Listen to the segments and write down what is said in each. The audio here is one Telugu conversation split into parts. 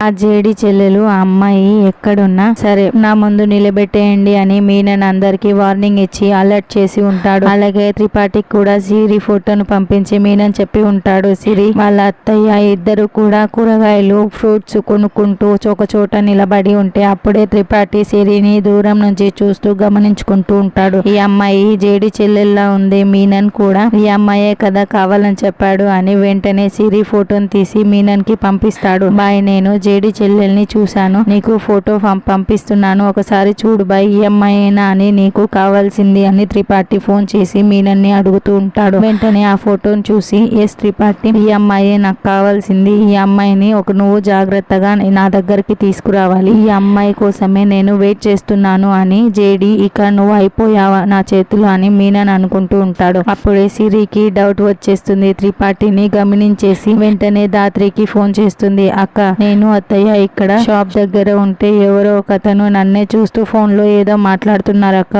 ఆ జేడి చెల్లెలు ఆ అమ్మాయి ఎక్కడున్నా సరే నా ముందు నిలబెట్టేయండి అని మీనన్ అందరికి వార్నింగ్ ఇచ్చి అలర్ట్ చేసి ఉంటాడు. అలాగే త్రిపాఠికి కూడా సిరి ఫోటోను పంపించి మీనన్ చెప్పి ఉంటాడు. సిరి వాళ్ళ అత్తయ్య ఇద్దరు కూడా కూరగాయలు ఫ్రూట్స్ కొనుక్కుంటూ ఒక చోట నిలబడి ఉంటే అప్పుడే త్రిపాఠి సిరిని దూరం నుంచి చూస్తూ గమనించుకుంటూ ఉంటాడు. ఈ అమ్మాయి జేడి చెల్లెల్లా ఉంది మీనన్ కూడా ఈ అమ్మాయే కదా కావాలని చెప్పాడు అని వెంటనే సిరి ఫోటోను తీసి మీనన్కి పంపిస్తాడు. బాయ్ నేను జేడి చెల్లెల్ని చూశాను. నీకు ఫోటో పం- పంపిస్తున్నాను. ఒకసారి చూడు బాయ్ ఈ అమ్మాయినా అని నీకు కావాల్సింది అని త్రిపాఠి ఫోన్ చేసి మీనన్ని అడుగుతూ ఉంటాడు. వెంటనే ఆ ఫోటోని చూసి ఎస్ త్రిపాఠి ఈ అమ్మాయే నాకు కావాల్సింది. ఈ అమ్మాయిని ఒక నువ్వు జాగ్రత్తగా నా దగ్గరికి తీసుకురావాలి. ఈ అమ్మాయి కోసమే నేను వెయిట్ చేస్తున్నాను అని జేడి ఇక నువ్వు అయిపోయావా నా చేతులు అని మీనన్ అనుకుంటూ ఉంటాడు. అప్పుడే సిరికి డౌట్ వచ్చేస్తుంది. త్రిపాఠిని గమనించేసి వెంటనే దాత్రికి ఫోన్ చేస్తుంది అక్క నేను అత్తయ్య ఇక్కడ షాప్ దగ్గర ఉంటే ఎవరో ఒక అతను నన్నే చూస్తూ ఫోన్లో ఏదో మాట్లాడుతున్నారక్క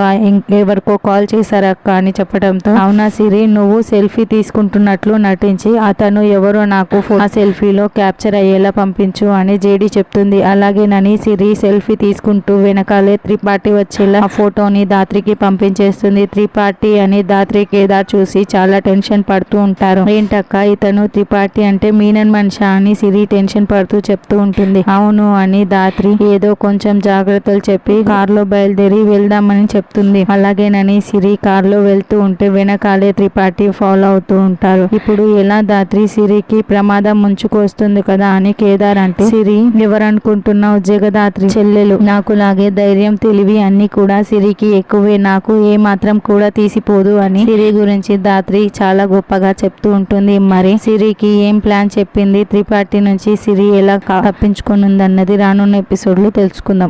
ఎవరికో కాల్ చేశారక్క అని చెప్పడంతో అవునా సిరి నువ్వు సెల్ఫీ తీసుకుంటున్నట్లు నటించి అతను ఎవరో నాకు ఆ సెల్ఫీలో క్యాప్చర్ అయ్యేలా పంపించు అని జేడి చెప్తుంది. అలాగే నని సిరి సెల్ఫీ తీసుకుంటూ వెనకాలే త్రిపాఠి వచ్చేలా ఆ ఫోటోని దాత్రికి పంపించేస్తుంది. త్రిపాఠి అని దాత్రి కేదార్ చూసి చాలా టెన్షన్ పడుతూ ఉంటారు. ఏంటక్క ఇతను త్రిపాఠి అంటే మీనన్ మనిషా అని సిరి టెన్షన్ పడుతూ చెప్తూ ఉంటుంది. అవును అని దాత్రి ఏదో కొంచెం జాగ్రత్తలు చెప్పి కారులో బయలుదేరి వెళ్దామని చెప్తుంది. అలాగేనని సిరి కారులో వెళ్తూ ఉంటే వెనకాలే త్రిపాఠి ఫాలో అవుతూ ఉంటారు. ఇప్పుడు ఎలా దాత్రి సిరికి ప్రమాదం ముంచుకొస్తుంది కదా అని కేదార్ అంటే సిరి ఎవరనుకుంటున్నావు జగదాత్రి చెల్లెలు? నాకు లాగే ధైర్యం తెలివి అన్ని కూడా సిరికి ఎక్కువే. నాకు ఏ మాత్రం కూడా తీసిపోదు అని సిరి గురించి దాత్రి చాలా గొప్పగా చెప్తూ ఉంటుంది. మరి సిరికి ఏం ప్లాన్ చెప్పింది? త్రిపాఠి నుంచి సిరి ఎలా తప్పించుకొని ఉందన్నది రానున్న ఎపిసోడ్లో తెలుసుకుందాం.